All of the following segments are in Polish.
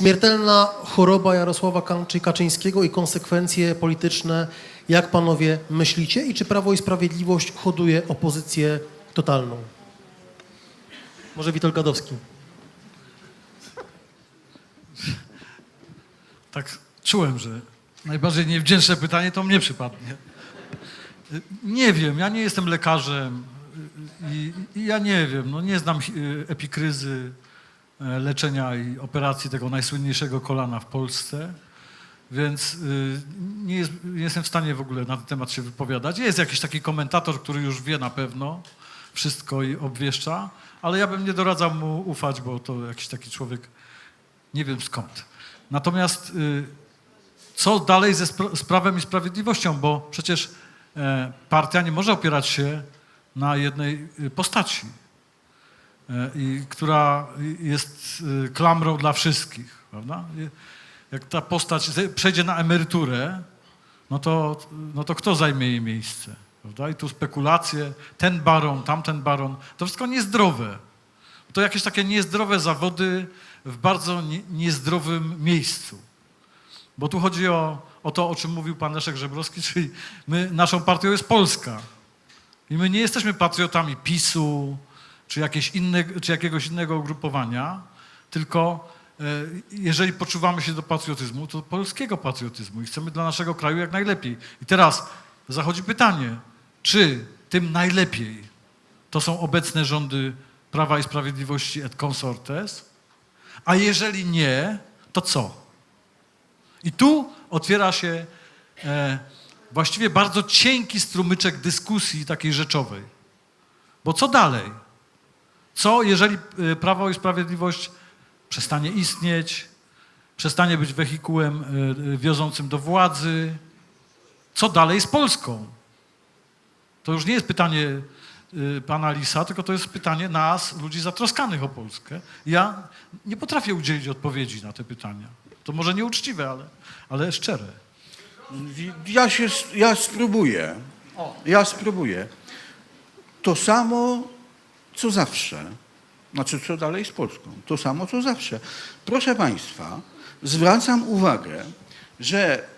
Śmiertelna choroba Jarosława Kaczyńskiego i konsekwencje polityczne, jak panowie myślicie i czy Prawo i Sprawiedliwość hoduje opozycję totalną? Może Witold Gadowski. Tak czułem, że najbardziej niewdzięczne pytanie to mnie przypadnie. Nie wiem, ja nie jestem lekarzem i, i ja nie wiem, no nie znam y, epikryzy e, leczenia i operacji tego najsłynniejszego kolana w Polsce, więc y, nie, jest, nie jestem w stanie w ogóle na ten temat się wypowiadać. Jest jakiś taki komentator, który już wie na pewno wszystko i obwieszcza, ale ja bym nie doradzał mu ufać, bo to jakiś taki człowiek nie wiem skąd. Natomiast y, co dalej ze spra- z Prawem i Sprawiedliwością, bo przecież e, partia nie może opierać się na jednej y, postaci, e, i, która jest y, klamrą dla wszystkich, prawda? Jak ta postać ze- przejdzie na emeryturę, no to, no to kto zajmie jej miejsce? Prawda? I tu spekulacje, ten baron, tamten baron, to wszystko niezdrowe. To jakieś takie niezdrowe zawody w bardzo nie, niezdrowym miejscu. Bo tu chodzi o, o to, o czym mówił pan Leszek Żebrowski, czyli my, naszą partią jest Polska. I my nie jesteśmy patriotami PiSu czy, jakieś inne, czy jakiegoś innego ugrupowania, tylko e, jeżeli poczuwamy się do patriotyzmu, to polskiego patriotyzmu i chcemy dla naszego kraju jak najlepiej. I teraz zachodzi pytanie, czy tym najlepiej to są obecne rządy Prawa i Sprawiedliwości et consortes, a jeżeli nie, to co? I tu otwiera się e, właściwie bardzo cienki strumyczek dyskusji takiej rzeczowej. Bo co dalej? Co, jeżeli e, Prawo i Sprawiedliwość przestanie istnieć, przestanie być wehikułem e, e, wiozącym do władzy? Co dalej z Polską? To już nie jest pytanie y, pana Lisa, tylko to jest pytanie nas, ludzi zatroskanych o Polskę. Ja nie potrafię udzielić odpowiedzi na te pytania. To może nieuczciwe, ale, ale szczere. Ja się, ja spróbuję. Ja spróbuję. To samo, co zawsze. Znaczy, co dalej z Polską? To samo, co zawsze. Proszę Państwa, zwracam uwagę, że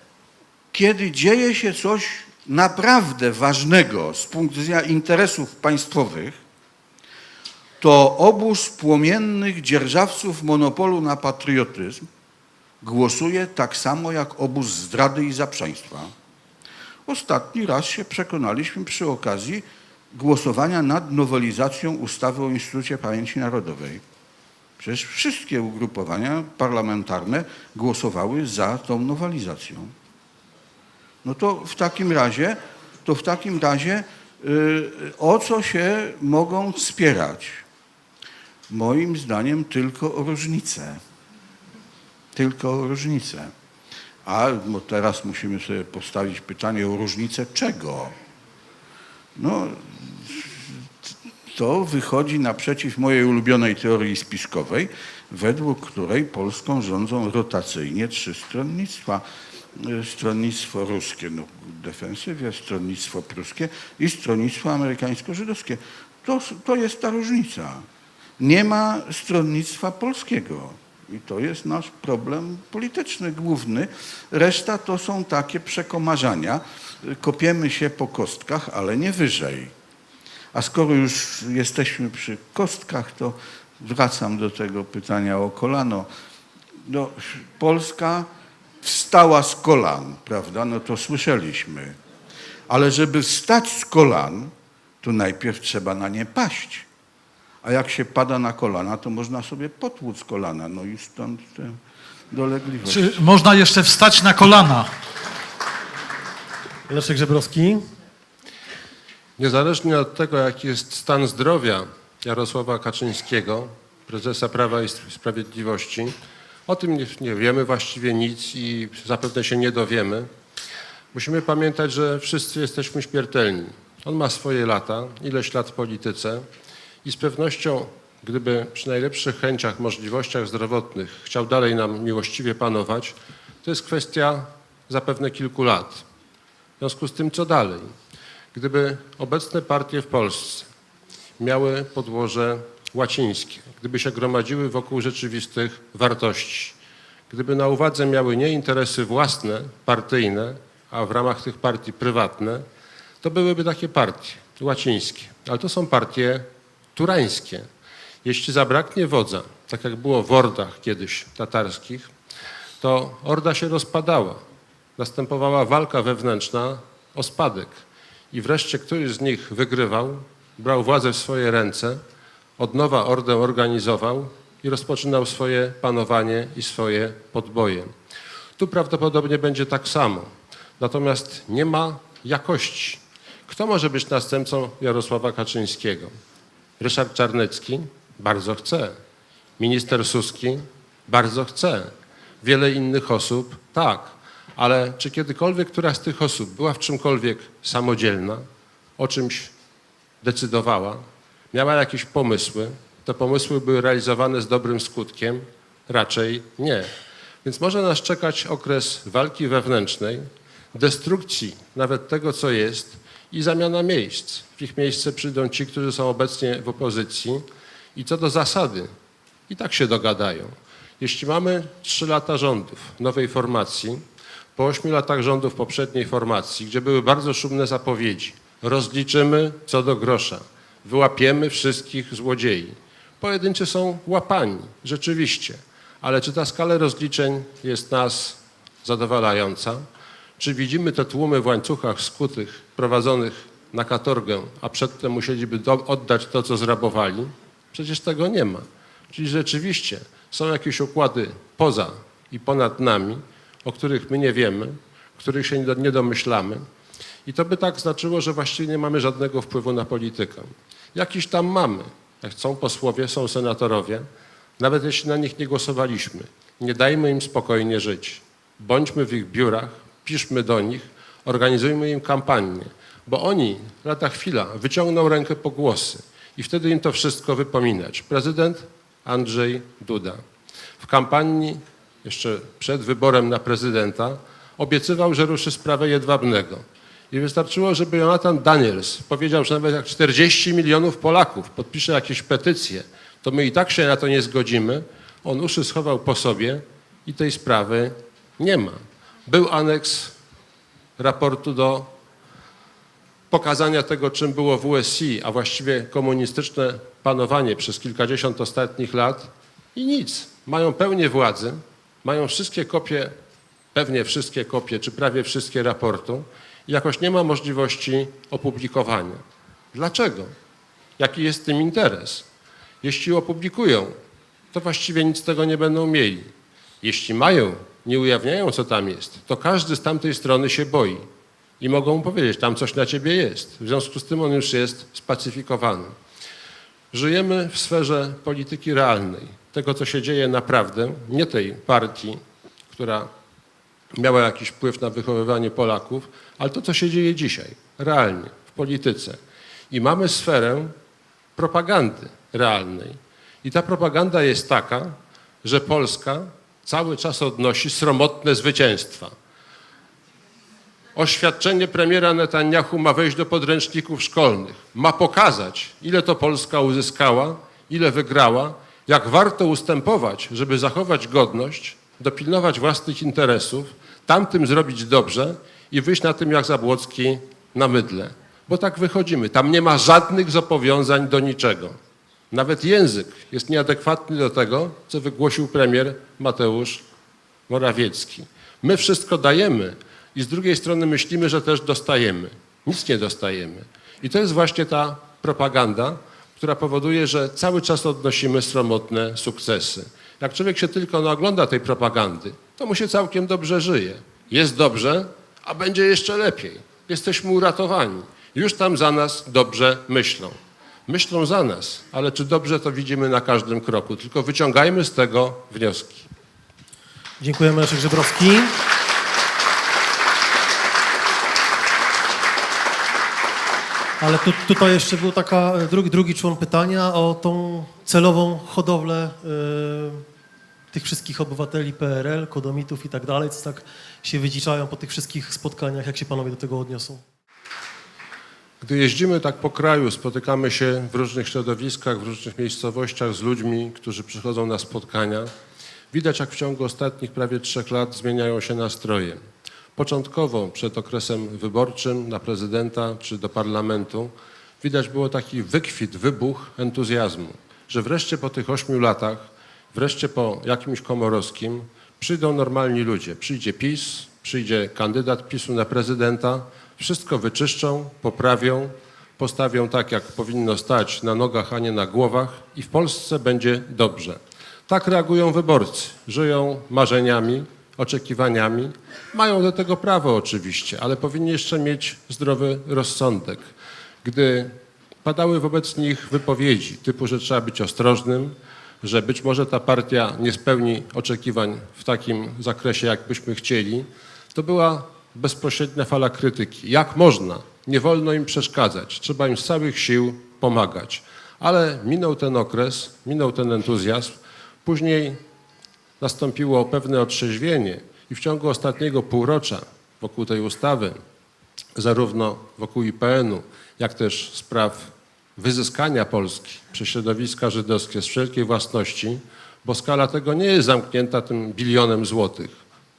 kiedy dzieje się coś naprawdę ważnego z punktu widzenia interesów państwowych, to obóz płomiennych dzierżawców monopolu na patriotyzm głosuje tak samo jak obóz zdrady i zaprzeństwa. Ostatni raz się przekonaliśmy przy okazji głosowania nad nowelizacją ustawy o Instytucie Pamięci Narodowej. Przecież wszystkie ugrupowania parlamentarne głosowały za tą nowelizacją. No to w takim razie, to w takim razie y, o co się mogą spierać? Moim zdaniem tylko o różnice tylko o różnicę. A no teraz musimy sobie postawić pytanie o różnicę czego? No, to wychodzi naprzeciw mojej ulubionej teorii spiskowej, według której Polską rządzą rotacyjnie trzy stronnictwa. Y, Stronnictwo ruskie no, defensywie, stronnictwo pruskie i stronnictwo amerykańsko-żydowskie. To, to jest ta różnica. Nie ma stronnictwa polskiego. I to jest nasz problem polityczny główny. Reszta to są takie przekomarzania. Kopiemy się po kostkach, ale nie wyżej. A skoro już jesteśmy przy kostkach, to wracam do tego pytania o kolano. No, Polska wstała z kolan, prawda? No to słyszeliśmy. Ale żeby wstać z kolan, to najpierw trzeba na nie paść. A jak się pada na kolana, to można sobie potłuc kolana. No i stąd te dolegliwości. Czy można jeszcze wstać na kolana? Leszek Żebrowski. Niezależnie od tego, jaki jest stan zdrowia Jarosława Kaczyńskiego, prezesa Prawa i Sprawiedliwości, o tym nie, nie wiemy właściwie nic i zapewne się nie dowiemy. Musimy pamiętać, że wszyscy jesteśmy śmiertelni. On ma swoje lata, ileś lat w polityce i z pewnością, gdyby przy najlepszych chęciach, możliwościach zdrowotnych chciał dalej nam miłościwie panować, to jest kwestia zapewne kilku lat. W związku z tym, co dalej? Gdyby obecne partie w Polsce miały podłoże łacińskie, gdyby się gromadziły wokół rzeczywistych wartości, gdyby na uwadze miały nie interesy własne, partyjne, a w ramach tych partii prywatne, to byłyby takie partie łacińskie. Ale to są partie turańskie. Jeśli zabraknie wodza, tak jak było w Ordach kiedyś tatarskich, to Orda się rozpadała. Następowała walka wewnętrzna o spadek. I wreszcie któryś z nich wygrywał, brał władzę w swoje ręce, od nowa Ordę organizował i rozpoczynał swoje panowanie i swoje podboje. Tu prawdopodobnie będzie tak samo. Natomiast nie ma jakości. Kto może być następcą Jarosława Kaczyńskiego? Ryszard Czarnecki bardzo chce. Minister Suski bardzo chce. Wiele innych osób tak. Ale czy kiedykolwiek któraś z tych osób była w czymkolwiek samodzielna, o czymś decydowała, miała jakieś pomysły, te pomysły były realizowane z dobrym skutkiem? Raczej nie. Więc może nas czekać okres walki wewnętrznej, destrukcji nawet tego, co jest i zamiana miejsc. W ich miejsce przyjdą ci, którzy są obecnie w opozycji i co do zasady, i tak się dogadają. Jeśli mamy trzy lata rządów nowej formacji, po ośmiu latach rządów poprzedniej formacji, gdzie były bardzo szumne zapowiedzi, rozliczymy co do grosza, wyłapiemy wszystkich złodziei. Pojedynczy są łapani, rzeczywiście, ale czy ta skala rozliczeń jest nas zadowalająca? Czy widzimy te tłumy w łańcuchach skutych, prowadzonych na katorgę, a przedtem musieliby do, oddać to, co zrabowali? Przecież tego nie ma. Czyli rzeczywiście są jakieś układy poza i ponad nami, o których my nie wiemy, których się nie do- nie domyślamy. I to by tak znaczyło, że właściwie nie mamy żadnego wpływu na politykę. Jakiś tam mamy. Jak są posłowie, są senatorowie, nawet jeśli na nich nie głosowaliśmy. Nie dajmy im spokojnie żyć. Bądźmy w ich biurach, piszmy do nich, organizujmy im kampanię, bo oni lada chwila wyciągną rękę po głosy i wtedy im to wszystko wypominać. Prezydent Andrzej Duda w kampanii jeszcze przed wyborem na prezydenta obiecywał, że ruszy sprawę Jedwabnego. I wystarczyło, żeby Jonathan Daniels powiedział, że nawet jak 40 milionów Polaków podpisze jakieś petycje, to my i tak się na to nie zgodzimy. On uszy schował po sobie i tej sprawy nie ma. Był aneks raportu do pokazania tego, czym było WSI, a właściwie komunistyczne panowanie przez kilkadziesiąt ostatnich lat i nic. Mają pełnię władzy, mają wszystkie kopie, pewnie wszystkie kopie, czy prawie wszystkie raportu i jakoś nie ma możliwości opublikowania. Dlaczego? Jaki jest tym interes? Jeśli opublikują, to właściwie nic z tego nie będą mieli. Jeśli mają, nie ujawniają, co tam jest, to każdy z tamtej strony się boi i mogą mu powiedzieć, tam coś na ciebie jest. W związku z tym on już jest spacyfikowany. Żyjemy w sferze polityki realnej, tego, co się dzieje naprawdę, nie tej partii, która miała jakiś wpływ na wychowywanie Polaków, ale to, co się dzieje dzisiaj, realnie, w polityce. I mamy sferę propagandy realnej. I ta propaganda jest taka, że Polska cały czas odnosi sromotne zwycięstwa. Oświadczenie premiera Netanyahu ma wejść do podręczników szkolnych. Ma pokazać, ile to Polska uzyskała, ile wygrała, jak warto ustępować, żeby zachować godność, dopilnować własnych interesów, tamtym zrobić dobrze i wyjść na tym jak Zabłocki na mydle. Bo tak wychodzimy. Tam nie ma żadnych zobowiązań do niczego. Nawet język jest nieadekwatny do tego, co wygłosił premier Mateusz Morawiecki. My wszystko dajemy i z drugiej strony myślimy, że też dostajemy. Nic nie dostajemy. I to jest właśnie ta propaganda, która powoduje, że cały czas odnosimy sromotne sukcesy. Jak człowiek się tylko naogląda tej propagandy, to mu się całkiem dobrze żyje. Jest dobrze, a będzie jeszcze lepiej. Jesteśmy uratowani. Już tam za nas dobrze myślą. Myślą za nas, ale czy dobrze to widzimy na każdym kroku. Tylko wyciągajmy z tego wnioski. Dziękujemy Leszek Żebrowski. Ale tu, tutaj jeszcze był taka e, drugi, drugi człon pytania o tą celową hodowlę e, tych wszystkich obywateli PRL, kodomitów i tak dalej, co tak się wydziczają po tych wszystkich spotkaniach. Jak się panowie do tego odniosą? Gdy jeździmy tak po kraju, spotykamy się w różnych środowiskach, w różnych miejscowościach z ludźmi, którzy przychodzą na spotkania, Widać, jak w ciągu ostatnich prawie trzech lat zmieniają się nastroje. Początkowo, przed okresem wyborczym na prezydenta czy do parlamentu, widać było taki wykwit, wybuch entuzjazmu, że wreszcie po tych ośmiu latach, wreszcie po jakimś Komorowskim przyjdą normalni ludzie. Przyjdzie PiS, przyjdzie kandydat PiSu na prezydenta, wszystko wyczyszczą, poprawią, postawią tak, jak powinno stać, na nogach, a nie na głowach i w Polsce będzie dobrze. Tak reagują wyborcy. Żyją marzeniami, oczekiwaniami. Mają do tego prawo oczywiście, ale powinni jeszcze mieć zdrowy rozsądek. Gdy padały wobec nich wypowiedzi typu, że trzeba być ostrożnym, że być może ta partia nie spełni oczekiwań w takim zakresie, jak byśmy chcieli, to była bezpośrednia fala krytyki. Jak można? Nie wolno im przeszkadzać. Trzeba im z całych sił pomagać. Ale minął ten okres, minął ten entuzjazm. Później nastąpiło pewne otrzeźwienie i w ciągu ostatniego półrocza wokół tej ustawy, zarówno wokół IPN-u, jak też spraw wyzyskania Polski przez środowiska żydowskie z wszelkiej własności, bo skala tego nie jest zamknięta tym bilionem złotych.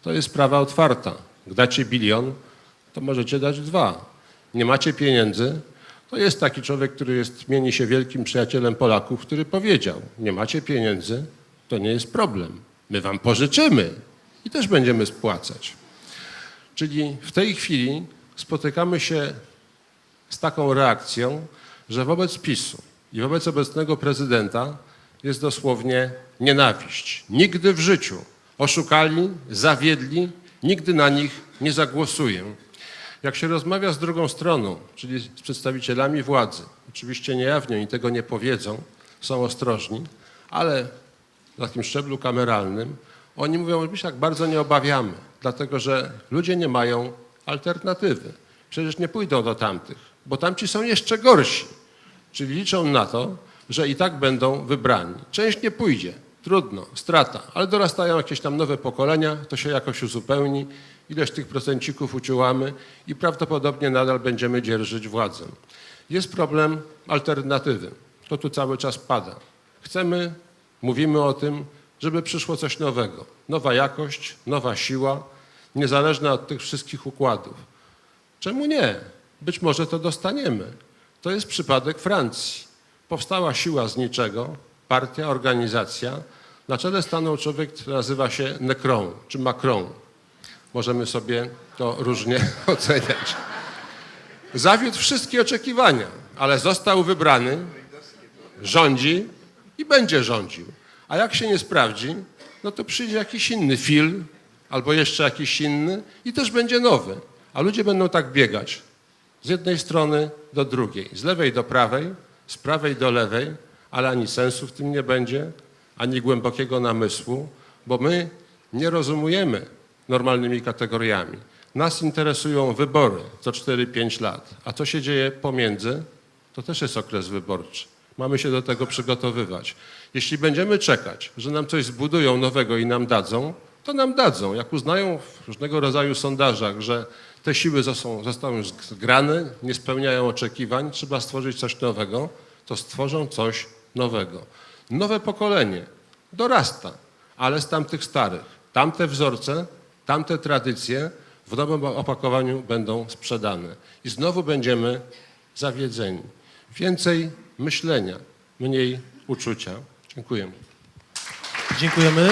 To jest sprawa otwarta. Dacie bilion, to możecie dać dwa. Nie macie pieniędzy, to jest taki człowiek, który jest, mieni się wielkim przyjacielem Polaków, który powiedział, nie macie pieniędzy, to nie jest problem. My wam pożyczymy i też będziemy spłacać. Czyli w tej chwili spotykamy się z taką reakcją, że wobec PiSu i wobec obecnego prezydenta jest dosłownie nienawiść. Nigdy w życiu oszukali, zawiedli, nigdy na nich nie zagłosuję. Jak się rozmawia z drugą stroną, czyli z przedstawicielami władzy, oczywiście niejawnie oni tego nie powiedzą, są ostrożni, ale na takim szczeblu kameralnym, oni mówią, że my się tak bardzo nie obawiamy, dlatego że ludzie nie mają alternatywy. Przecież nie pójdą do tamtych, bo tamci są jeszcze gorsi. Czyli liczą na to, że i tak będą wybrani. Część nie pójdzie, trudno, strata, ale dorastają jakieś tam nowe pokolenia, to się jakoś uzupełni, ileś tych procencików uciułamy i prawdopodobnie nadal będziemy dzierżyć władzę. Jest problem alternatywy. To tu cały czas pada. Chcemy, mówimy o tym, żeby przyszło coś nowego. Nowa jakość, nowa siła, niezależna od tych wszystkich układów. Czemu nie? Być może to dostaniemy. To jest przypadek Francji. Powstała siła z niczego, partia, organizacja. Na czele stanął człowiek, który nazywa się Necron, czy Macron. Możemy sobie to różnie oceniać. Zawiódł wszystkie oczekiwania, ale został wybrany, rządzi i będzie rządził. A jak się nie sprawdzi, no to przyjdzie jakiś inny film albo jeszcze jakiś inny i też będzie nowy. A ludzie będą tak biegać z jednej strony do drugiej, z lewej do prawej, z prawej do lewej, ale ani sensu w tym nie będzie, ani głębokiego namysłu, bo my nie rozumiemy normalnymi kategoriami. Nas interesują wybory co 4-5 lat, a co się dzieje pomiędzy, to też jest okres wyborczy. Mamy się do tego przygotowywać. Jeśli będziemy czekać, że nam coś zbudują nowego i nam dadzą, to nam dadzą. Jak uznają w różnego rodzaju sondażach, że te siły zostały już zgrane, nie spełniają oczekiwań, trzeba stworzyć coś nowego, to stworzą coś nowego. Nowe pokolenie dorasta, ale z tamtych starych. Tamte wzorce, tamte tradycje w nowym opakowaniu będą sprzedane. I znowu będziemy zawiedzeni. Więcej myślenia, mniej uczucia. Dziękuję. Dziękujemy.